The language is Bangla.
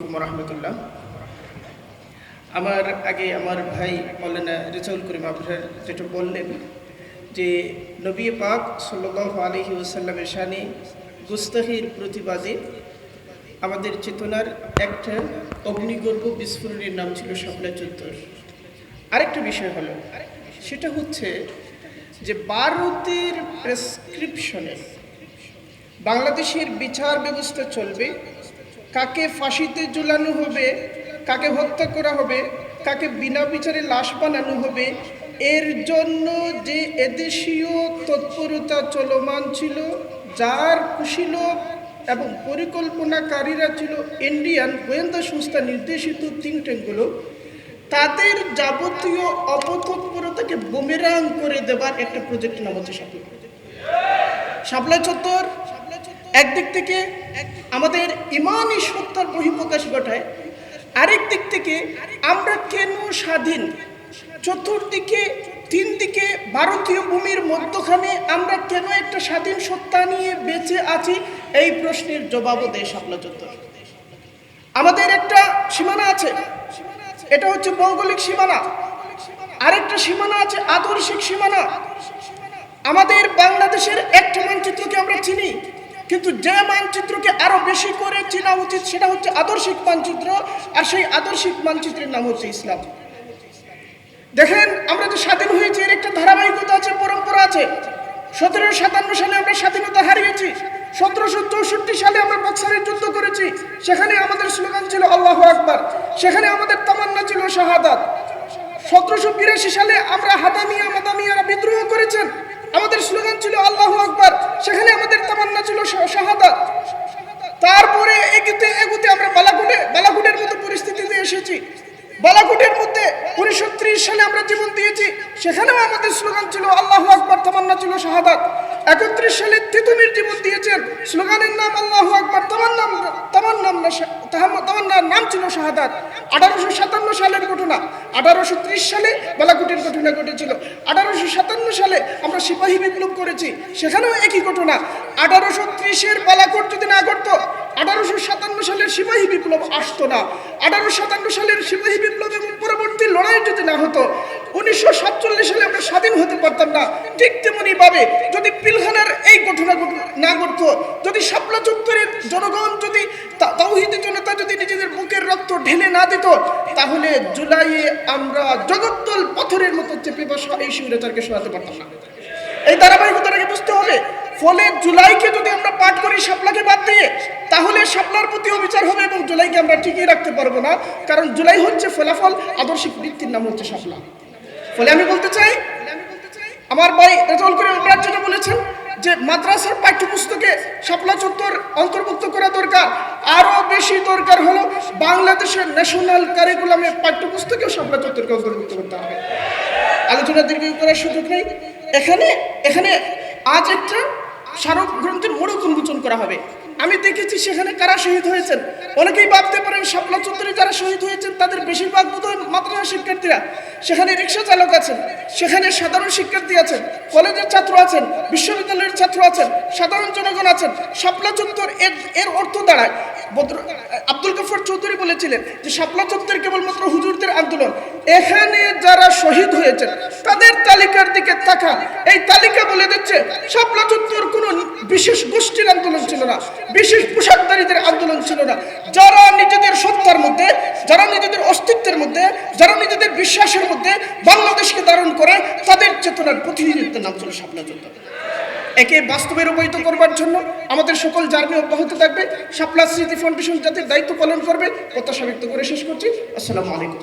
রহমতুল্লাহ। আমার আগে আমার ভাই মৌলানা রেজাউল করিম আপনার যেটা বললেন যে নবী পাক সাল্লাহ আলহি ওসাল্লামের শানে গুস্তাহির প্রতিবাদে আমাদের চেতনার একটা অগ্নিগর্ভ বিস্ফোরণের নাম ছিল স্বপ্না চত্বর আরেকটা বিষয় হলো, সেটা হচ্ছে যে ভারতের প্রেসক্রিপশনে বাংলাদেশের বিচার ব্যবস্থা চলবে কাকে ফাঁসিতে ঝুলানো হবে, কাকে হত্যা করা হবে, কাকে বিনা বিচারে লাশ বানানো হবে, এর জন্য যে এদেশীয় তৎপরতা চলমান ছিল, যার কুশীলভ এবং পরিকল্পনাকারীরা ছিল ইন্ডিয়ান গোয়েন্দা সংস্থা নির্দেশিত থিঙ্ক ট্যাঙ্কগুলো তাদের যাবতীয় অপতৎপরতাকে বুমেরাং করে দেবার একটা প্রজেক্ট নাম হচ্ছে সাপলা শাপলা চত্বর একদিক থেকে আমাদের ইমানই সত্তার বহিঃপ্রকাশ ঘটায়, আরেক দিক থেকে আমরা কেন স্বাধীন? চতুর্দিকে তিন দিকে ভারতীয় ভূমির মধ্যখানে আমরা কেন একটা স্বাধীন সত্তা নিয়ে বেঁচে আছি? এই প্রশ্নের জবাবও দেয় শাপলা চত্বর। আমাদের একটা সীমানা আছে, এটা হচ্ছে ভৌগোলিক সীমানা। আরেকটা সীমানা আছে আদর্শিক সীমানা। আমাদের বাংলাদেশের একটা মানচিত্রকে আমরা চিনি। কিন্তু যে মানচিত্রকে আরও বেশি করে চেনা উচিত, সেটা হচ্ছে আদর্শিক মানচিত্র, আর সেই আদর্শিক মানচিত্রের নাম হচ্ছে ইসলাম। দেখেন, আমরা যে স্বাধীন হয়েছি, এর একটা ধারাবাহিকতা আছে, পরম্পরা আছে। সতেরোশো সাতান্ন সালে আমরা স্বাধীনতা হারিয়েছি, সতেরোশো চৌষট্টি সালে আমরা বক্সারের যুদ্ধ করেছি। সেখানে আমাদের স্লোগান ছিল আল্লাহ আকবার, সেখানে আমাদের তামান্না ছিল শাহাদাত। সতেরোশো বিরাশি সালে আমরা হাদামিয়া মাদামিয়ারা বিদ্রোহ করেছেন। আমাদের স্লোগান ছিল আল্লাহ আকবার, সেখানে আমাদের তামান্না ছিল শাহাদাত। তারপরে এগুতে এগুতে আমরা বালাকুটে বালাকুটের মতো পরিস্থিতিতে এসেছি। বালাকুটের মধ্যে উনিশশো ত্রিশ সালে আমরা জীবন দিয়েছি, সেখানেও আমাদের স্লোগান ছিল আল্লাহ আকবার, তামান্না ছিল শাহাদাত। একত্রিশ সালে তিতুমির জীবন দিয়েছেন, স্লোগানের নাম আল্লাহ আকবার, তামান্না তামান্নাম না শা- তাহাম- তামান্নার নাম ছিল শাহাদাত। আঠারোশো সাতান্ন সালের ঘটনা আঠারোশো ত্রিশ সালে বালাকুটের ঘটনা ঘটেছিল। আঠারোশো সাতান্ন সালে আমরা সিপাহী বিপ্লব করেছি, সেখানেও একই ঘটনা। আঠারোশো ত্রিশের বালাকোট যদি না করতো আঠারোশো সাতান্ন সালের সিপাহী বিপ্লব আসতো না। আঠারোশো সাতান্ন সালের সিপাহী বিপ্লব এবং পরবর্তী লড়াই যদি না হতো উনিশশো সাতচল্লিশ সালে আমরা স্বাধীন হতে পারতাম না। ঠিক তেমনি ভাবে যদি পিলখানার এই ঘটনা না ঘটতো, যদি শাপলা চত্বরের জনগণ যদি তাওহিদি জনতা যদি নিজেদের বুকের রক্ত ঢেলে না দিত, তাহলে জুলাইয়ে আমরা জগদ্দল পথরের মতো চেপে বসা এই স্বৈরাচারকে সরাতে পারতাম না। এই ধারাবাহিকতাটাকে বুঝতে হবে। ফলে জুলাইকে যদি আমরা পাঠ করি শাপলাকে বাদ দিয়ে, তাহলে শাপলার প্রতি অবিচার হবে এবং জুলাইকে আমরা টিকিয়ে রাখতে পারব না। কারণ জুলাই হচ্ছে ফলাফল, আদর্শিক বৃত্তির নাম হচ্ছে শাপলা। ফলে আমি বলতে চাই, আমার ভাই রেজাউল করে ওমরাজ যেটা বলেছেন যে মাদ্রাসার পাঠ্যপুস্তকে শাপলা চত্বর অন্তর্ভুক্ত করা দরকার, আরও বেশি দরকার হলো বাংলাদেশের ন্যাশনাল কারিকুলামে পাঠ্যপুস্তকেও শাপলা চত্বরকে অন্তর্ভুক্ত করতে হবে। আলোচনা দীর্ঘ করার সুযোগ নেই। এখানে এখানে আজ একটা স্মারক গ্রন্থের মোড়ক উন্মোচন করা হবে। আমি দেখেছি সেখানে কারা শহীদ হয়েছেন। অনেকেই ভাবতে পারেন শাপলা চত্বরে শহীদ হয়েছেন তাদের বেশিরভাগ বোধহয় মাদ্রাসা শিক্ষার্থীরা। সেখানে রিক্সা চালক আছেন, সেখানে সাধারণ শিক্ষার্থী আছেন, কলেজের ছাত্র আছেন, বিশ্ববিদ্যালয়ের ছাত্র আছেন, সাধারণ জনগণ আছেন। শাপলা চত্বর এর এর অর্থ দাঁড়ায়। বদ্র- আব্দুল গফর চৌধুরী বলেছিলেন যে শাপলা চত্বর কেবলমাত্র হুজুরদের আন্দোলন। এখানে যারা শহীদ হয়েছেন, তাদের তালিকার দিকে তাকান। এই তালিকা বলে দিচ্ছে, শাপলা চত্বর কোনো বিশেষ গোষ্ঠীর আন্দোলন ছিল না, বিশেষ পোশাকধারীদের আন্দোলন ছিল না। যারা নিজেদের সত্তার মধ্যে, যারা নিজেদের অস্তিত্বের মধ্যে, যারা নিজেদের বিশ্বাসের মধ্যে বাংলাদেশকে ধারণ করে, তাদের চেতনার প্রতিনিধিত্বের নাম ছিল শাপলা চত্বর একে বাস্তবে রূপায়িত করবার জন্য আমাদের সকল জার্নি অব্যাহত থাকবে। শাপলা স্মৃতি ফাউন্ডেশন যাতে দায়িত্ব পালন করবে, প্রত্যাশা ব্যক্ত করে শেষ করছি। আসসালামু আলাইকুম।